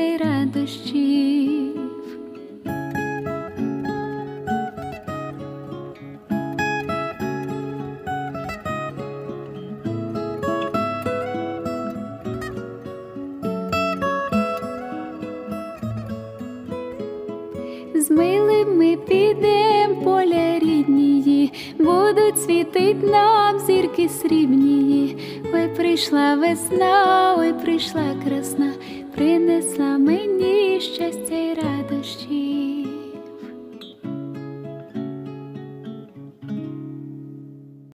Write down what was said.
й радощів. З милим ми підем поля ріднії, будуть світить нам зірки срібнії. Ой, прийшла весна, ой, прийшла красна, мені щастя й радощі.